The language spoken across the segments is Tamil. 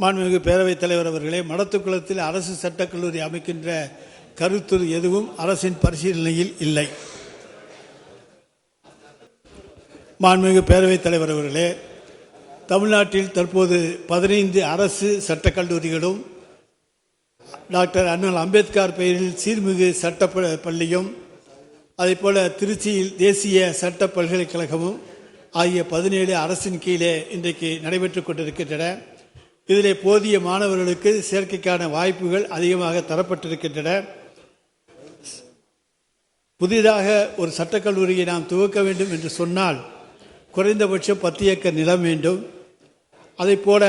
மாண்புமிகு பேரவைத் தலைவர் அவர்களே மடத்துக்குளத்தில் அரசு சட்டக்கல்லூரி அமைக்கின்ற கருத்துரு எதுவும் அரசின் பரிசீலனையில் இல்லை. மாண்புமிகு பேரவைத் தலைவர் அவர்களே தமிழ்நாட்டில் தற்போது பதினைந்து அரசு சட்டக்கல்லூரிகளும் டாக்டர் அண்ணல் அம்பேத்கர் பெயரில் சீர்மிகு சட்ட பள்ளியும் அதேபோல திருச்சியில் தேசிய சட்ட பல்கலைக்கழகமும் ஆகிய பதினேழு அரசின் கீழே இன்றைக்கு நடைபெற்றுக் கொண்டிருக்கின்றன. இதிலே போதிய மாணவர்களுக்கு சேர்க்கைக்கான வாய்ப்புகள் அதிகமாக தரப்பட்டிருக்கின்றன. புதிதாக ஒரு சட்டக்கல்லூரியை நாம் துவக்க வேண்டும் என்று சொன்னால் குறைந்தபட்சம் பத்து ஏக்கர் நிலம் வேண்டும். அதைப் போல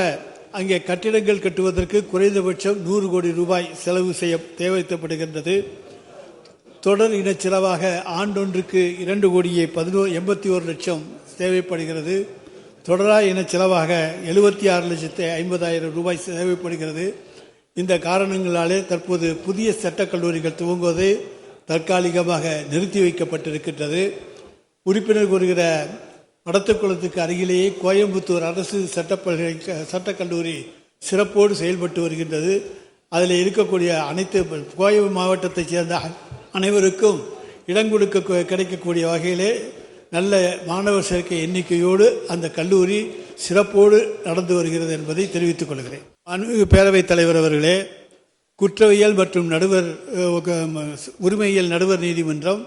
அங்கே கட்டிடங்கள் கட்டுவதற்கு குறைந்தபட்சம் நூறு கோடி ரூபாய் செலவு செய்ய தேவைப்படுகின்றது. தொடர் இனச் செலவாக ஆண்டொன்றுக்கு இரண்டு கோடியே பதினோ எண்பத்தி ஒரு லட்சம் தேவைப்படுகிறது. தொடரா என செலவாக எழுபத்தி ஆறு லட்சத்து ஐம்பதாயிரம் ரூபாய் தேவைப்படுகிறது இந்த காரணங்களாலே தற்போது புதிய சட்டக் கல்லூரிகள் துவங்குவது தற்காலிகமாக நிறுத்தி வைக்கப்பட்டிருக்கின்றது. உறுப்பினர் கூறுகிற படத்துக்குளத்துக்கு அருகிலேயே கோயம்புத்தூர் அரசு சட்டப்பல்கலை சட்டக் கல்லூரி சிறப்போடு செயல்பட்டு வருகின்றது. அதில் இருக்கக்கூடிய அனைத்து கோயம்பு மாவட்டத்தைச் சேர்ந்த அனைவருக்கும் இடம் கொடுக்க கிடைக்கக்கூடிய வகையிலே நல்ல மாணவர் சேர்க்கை எண்ணிக்கையோடு அந்த கல்லூரி சிறப்போடு நடந்து வருகிறது என்பதை தெரிவித்துக் கொள்கிறேன். மாண்புமிகு பேரவைத் தலைவர் அவர்களே குற்றவியல் மற்றும் நடுவர் உரிமையியல் நடுவர் நீதிமன்றம்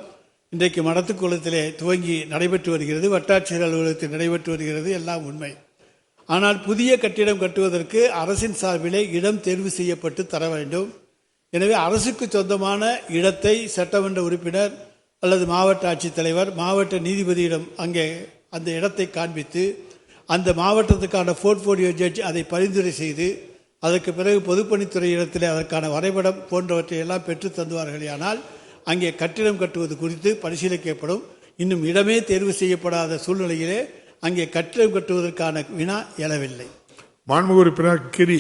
இன்றைக்கு மடத்துக்குளத்திலே துவங்கி நடைபெற்று வருகிறது. வட்டாட்சியர் அலுவலகத்தில் நடைபெற்று வருகிறது. எல்லாம் உண்மை. ஆனால் புதிய கட்டிடம் கட்டுவதற்கு அரசின் சார்பிலே இடம் தேர்வு செய்யப்பட்டு தர வேண்டும். எனவே அரசுக்கு சொந்தமான இடத்தை சட்டமன்ற உறுப்பினர் அல்லது மாவட்ட ஆட்சித்தலைவர் மாவட்ட நீதிபதியிடம் அங்கே அந்த இடத்தை காண்பித்து அந்த மாவட்டத்துக்கான போர்ட்போலியோ ஜட்ஜ் அதை பரிந்துரை செய்து அதற்கு பிறகு பொதுப்பணித்துறை இடத்திலே அதற்கான வரைபடம் போன்றவற்றை எல்லாம் பெற்று தந்துவார்களேயானால் அங்கே கட்டிடம் கட்டுவது குறித்து பரிசீலிக்கப்படும். இன்னும் இடமே தேர்வு செய்யப்படாத சூழ்நிலையிலே அங்கே கட்டிடம் கட்டுவதற்கான வினா எழவில்லை. மாண்புமிகு உறுப்பினர் கிரி.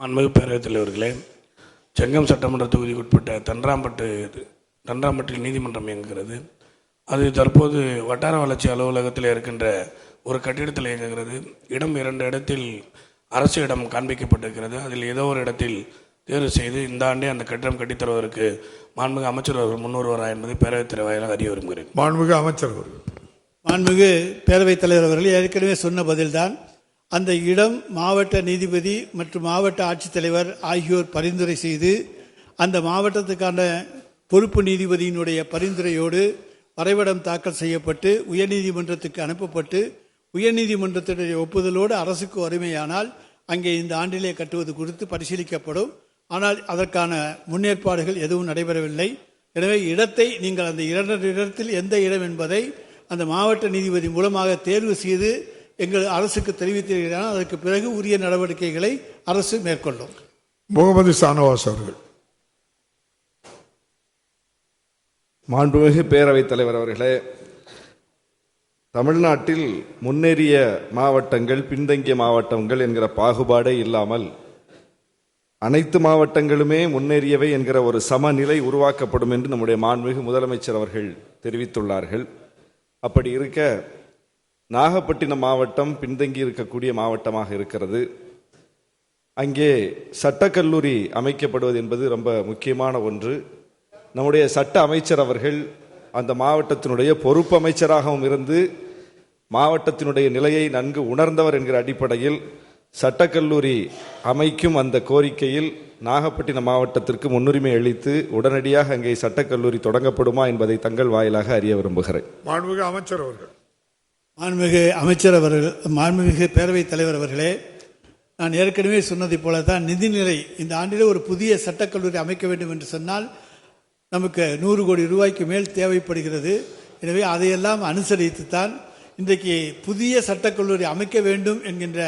மாண்புமிகு பேரவைத் தலைவர்களே செங்கம் சட்டமன்ற தொகுதிக்கு உட்பட்ட தன்றாம்பட்டு தன்றாம்பட்டில் நீதிமன்றம் இயங்குகிறது. அது தற்போது வட்டார வளர்ச்சி அலுவலகத்தில் இருக்கின்ற ஒரு கட்டிடத்தில் இயங்குகிறது. இடம் இரண்டு இடத்தில் அரசு இடம் காண்பிக்கப்பட்டிருக்கிறது. அதில் ஏதோ ஒரு இடத்தில் தேர்வு செய்து இந்த ஆண்டே அந்த கட்டிடம் கட்டித் தருவதற்கு மாண்புமிகு அமைச்சர் அவர்கள் முன்வருவாரா என்பதை பேரவைத் தலைவர் வாயிலாக அறிய விரும்புகிறேன். மாண்புமிகு அமைச்சர் அவர்கள். மாண்புமிகு பேரவைத் தலைவர் அவர்கள் ஏற்கனவே சொன்ன பதில்தான். அந்த இடம் மாவட்ட நீதிபதி மற்றும் மாவட்ட ஆட்சித்தலைவர் ஆகியோர் பரிந்துரை செய்து அந்த மாவட்டத்துக்கான பொறுப்பு நீதிபதியினுடைய பரிந்துரையோடு வரைபடம் தாக்கல் செய்யப்பட்டு உயர்நீதிமன்றத்துக்கு அனுப்பப்பட்டு உயர்நீதிமன்றத்தினுடைய ஒப்புதலோடு அரசுக்கு வறுமையானால் அங்கே இந்த ஆண்டிலே கட்டுவது குறித்து பரிசீலிக்கப்படும். ஆனால் அதற்கான முன்னேற்பாடுகள் எதுவும் நடைபெறவில்லை. எனவே இடத்தை நீங்கள் அந்த இரண்டு இடத்தில் எந்த இடம் என்பதை அந்த மாவட்ட நீதிபதி மூலமாக தேர்வு செய்து எங்கள் அரசுக்கு தெரிவித்தீர்கள் அதற்கு பிறகு உரிய நடவடிக்கைகளை அரசு மேற்கொள்ளும். முகமது சானவாஸ் அவர்கள். மாண்புமிகு பேரவைத் தலைவர் அவர்களே தமிழ்நாட்டில் முன்னேறிய மாவட்டங்கள் பின்தங்கிய மாவட்டங்கள் என்கிற பாகுபாடே இல்லாமல் அனைத்து மாவட்டங்களுமே முன்னேறியவை என்கிற ஒரு சமநிலை உருவாக்கப்படும் என்று நம்முடைய மாண்புமிகு முதலமைச்சர் அவர்கள் தெரிவித்துள்ளார்கள். அப்படி இருக்க நாகப்பட்டினம் மாவட்டம் பின்தங்கி இருக்கக்கூடிய மாவட்டமாக இருக்கிறது. அங்கே சட்டக்கல்லூரி அமைக்கப்படுவது என்பது ரொம்ப முக்கியமான ஒன்று. நம்முடைய சட்ட அமைச்சர் அவர்கள் அந்த மாவட்டத்தினுடைய பொறுப்பு அமைச்சராகவும் இருந்து மாவட்டத்தினுடைய நிலையை நன்கு உணர்ந்தவர் என்கிற அடிப்படையில் சட்டக்கல்லூரி அமைக்கும் அந்த கோரிக்கையில் நாகப்பட்டினம் மாவட்டத்திற்கு முன்னுரிமை அளித்து உடனடியாக அங்கே சட்டக்கல்லூரி தொடங்கப்படுமா என்பதை தங்கள் வாயிலாக அறிய விரும்புகிறேன். மாண்புமிகு அமைச்சர் அவர்கள். மாண்புமிகு அமைச்சர் அவர்கள் மாண்புமிகு பேரவைத் தலைவர் அவர்களே நான் ஏற்கனவே சொன்னதை போல தான் நிதிநிலை இந்த ஆண்டிலே ஒரு புதிய சட்டக்கல்லூரி அமைக்க வேண்டும் என்று சொன்னால் நமக்கு நூறு கோடி ரூபாய்க்கு மேல் தேவைப்படுகிறது. எனவே அதையெல்லாம் அனுசரித்துத்தான் இன்றைக்கு புதிய சட்டக்கல்லூரி அமைக்க வேண்டும் என்கின்ற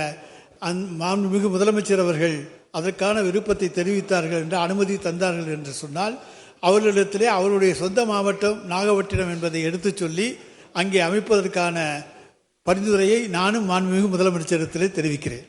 அந் மாண்புமிகு முதலமைச்சர் அவர்கள் அதற்கான விருப்பத்தை தெரிவித்தார்கள் என்று அனுமதி தந்தார்கள் என்று சொன்னால் அவர்களிடத்திலே அவருடைய சொந்த மாவட்டம் நாகப்பட்டினம் என்பதை எடுத்துச் சொல்லி அங்கே அமைப்பதற்கான பரிந்துரையை நானும் மாண்புமிகு முதலமைச்சரிடத்திலே தெரிவிக்கிறேன்.